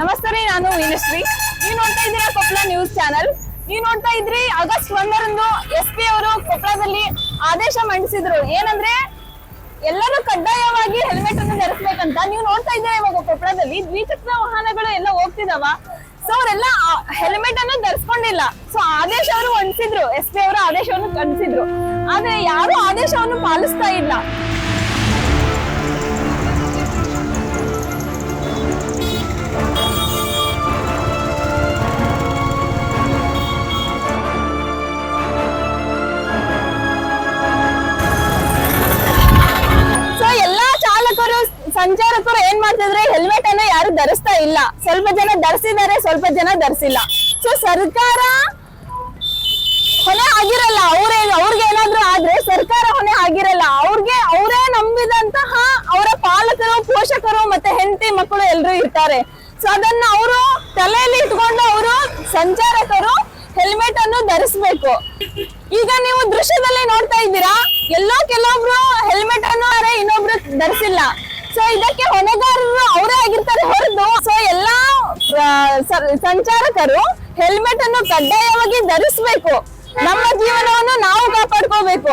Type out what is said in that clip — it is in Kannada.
ನಮಸ್ತೆ ರೀ, ನಾನು ಮೀನಶ್ರೀ ನೀವು ನೋಡ್ತಾ ಇದ್ದೀರಾ ಕೊಪ್ಪಳ ನ್ಯೂಸ್ ಚಾನಲ್ ನೀವು ನೋಡ್ತಾ ಇದ್ರಿ, ಆಗಸ್ಟ್ ಒಂದರಂದು ಎಸ್ ಪಿ ಅವರು ಕೊಪ್ಪಳದಲ್ಲಿ ಆದೇಶ ಮಂಡಿಸಿದ್ರು. ಏನಂದ್ರೆ ಎಲ್ಲರೂ ಕಡ್ಡಾಯವಾಗಿ ಹೆಲ್ಮೆಟ್ ಅನ್ನು ಧರಿಸ್ಬೇಕಂತ. ನೀವು ನೋಡ್ತಾ ಇದ್ದೀರಾ ಇವಾಗ ಕೊಪ್ಪಳದಲ್ಲಿ ದ್ವಿಚಕ್ರ ವಾಹನಗಳು ಎಲ್ಲ ಹೋಗ್ತಿದಾವ. ಸೊ ಅವರೆಲ್ಲ ಹೆಲ್ಮೆಟ್ ಅನ್ನು ಧರಿಸ್ಕೊಂಡಿಲ್ಲ. ಸೊ ಆದೇಶ ಅವರು ಹೊಂದಿಸಿದ್ರು ಎಸ್ ಪಿ ಅವರು ಆದೇಶವನ್ನು ಹೊಂದಿಸಿದ್ರು ಆದ್ರೆ, ಯಾರು ಆದೇಶವನ್ನು ಪಾಲಿಸ್ತಾ ಇಲ್ಲ. ಏನ್ ಮಾಡ್ತಿದ್ರೆ ಹೆಲ್ಮೆಟ್ ಅನ್ನ ಯಾರು ಧರಿಸ್ತಾ ಇಲ್ಲ. ಸ್ವಲ್ಪ ಜನ ಧರಿಸಿದ್ದಾರೆ, ಸ್ವಲ್ಪ ಜನ ಧರಿಸಿಲ್ಲ. ಸೊ ಸರ್ಕಾರ ಹೊಣೆ ಆಗಿರಲ್ಲ, ಅವ್ರೇ, ಅವ್ರಿಗೆ ಏನಾದ್ರು ಆದ್ರೆ ಸರ್ಕಾರ ಹೊಣೆ ಆಗಿರಲ್ಲ, ಅವ್ರಿಗೆ ಅವರೇ ನಂಬಿದಂತಹ ಅವರ ಪಾಲಕರು, ಪೋಷಕರು ಮತ್ತೆ ಹೆಂಡತಿ ಮಕ್ಕಳು ಎಲ್ರು ಇರ್ತಾರೆ. ಸೊ ಅದನ್ನ ಅವರು ತಲೆಯಲ್ಲಿ ಇಟ್ಕೊಂಡು ಅವರು ಸಂಚಾರಕರು ಹೆಲ್ಮೆಟ್ ಅನ್ನು ಧರಿಸ್ಬೇಕು. ಈಗ ನೀವು ದೃಶ್ಯದಲ್ಲಿ ನೋಡ್ತಾ ಇದ್ದೀರಾ, ಎಲ್ಲೋ ಕೆಲವೊಬ್ರು ಹೆಲ್ಮೆಟ್ ಅನ್ನು ಅರೆ ಇನ್ನೊಬ್ರು ಧರಿಸಿಲ್ಲ. ಸೊ ಇದಕ್ಕೆ ಹೊಣೆಗಾರರು ಅವರೇ ಆಗಿರ್ತಾರೆ ಹೊರದು ಸೊ ಎಲ್ಲಾ ಸಂಚಾರಕರು ಹೆಲ್ಮೆಟ್ ಅನ್ನು ಕಡ್ಡಾಯವಾಗಿ ಧರಿಸ್ಬೇಕು. ನಮ್ಮ ಜೀವನವನ್ನು ನಾವು ಕಾಪಾಡ್ಕೋಬೇಕು.